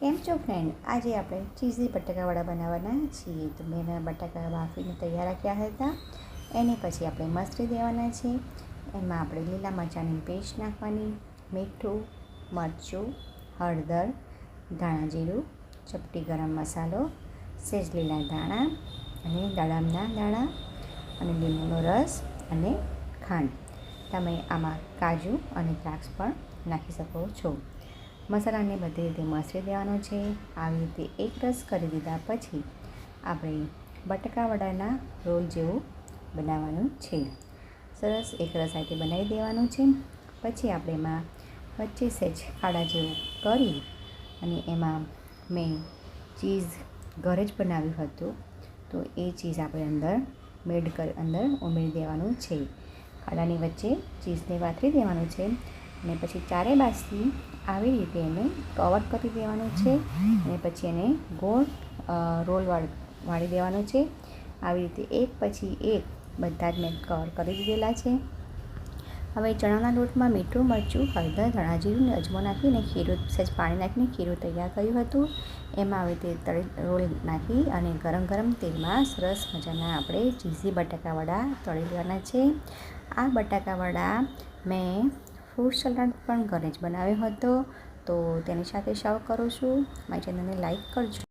કેમ છો ફ્રેન્ડ આજે આપણે ચીઝી બટાકાવાળા બનાવવાના છીએ. તો મેં એના બટાકા બાફીને તૈયાર રાખ્યા હતા. એને પછી આપણે મસરી દેવાના છે. એમાં આપણે લીલા મરચાંની પેસ્ટ નાખવાની, મીઠું, મરચું, હળદર, ધાણા જીરું, ચપટી ગરમ મસાલો સેજ લીલા ધાણા અને દાડમના દાણા અને લીંબુનો રસ અને ખાંડ. તમે આમાં કાજુ અને દ્રાક્ષ પણ નાખી શકો છો. મસાલાને બધી રીતે મસળી દેવાનો છે. આવી રીતે એક રસ કરી દીધા પછી આપણે બટાકાવડાના રોલ જેવું બનાવવાનું છે. સરસ એક રસ આ બનાવી દેવાનું છે. પછી આપણે એમાં વચ્ચે સહેજ ખાડા જેવું કરી અને એમાં મેં ચીઝ ઘરે જ બનાવ્યું હતું. તો એ ચીઝ આપણે અંદર મેડ કરી, અંદર ઉમેરી દેવાનું છે. ખાડાની વચ્ચે ચીઝને વાતરી દેવાનું છે અને પછી ચારે બાજુથી આવી રીતે એને કવર કરી દેવાનું છે અને પછી એને ગોળ રોલ વાળી દેવાનો છે. આવી રીતે એક પછી એક બધા જ મેં કવર કરી દીધેલા છે. હવે ચણાના લોટમાં મીઠું, મરચું, હળદર ધણા જીરું અજમો નાખીને ખીરું, સહેજ પાણી નાખીને ખીરું તૈયાર કર્યું હતું. એમાં આવી રીતે તળી, રોલ નાખી અને ગરમ ગરમ તેલમાં સરસ મજાના આપણે ચીઝી બટાકાવડા તળી લેવાના છે. આ બટાકાવડા મેં ફ્રૂટ સલાડ પણ ઘરે જ બનાવ્યો હતો. તો તેની સાથે સર્વ કરું છું. મારી ચેનલને લાઈક કરજો.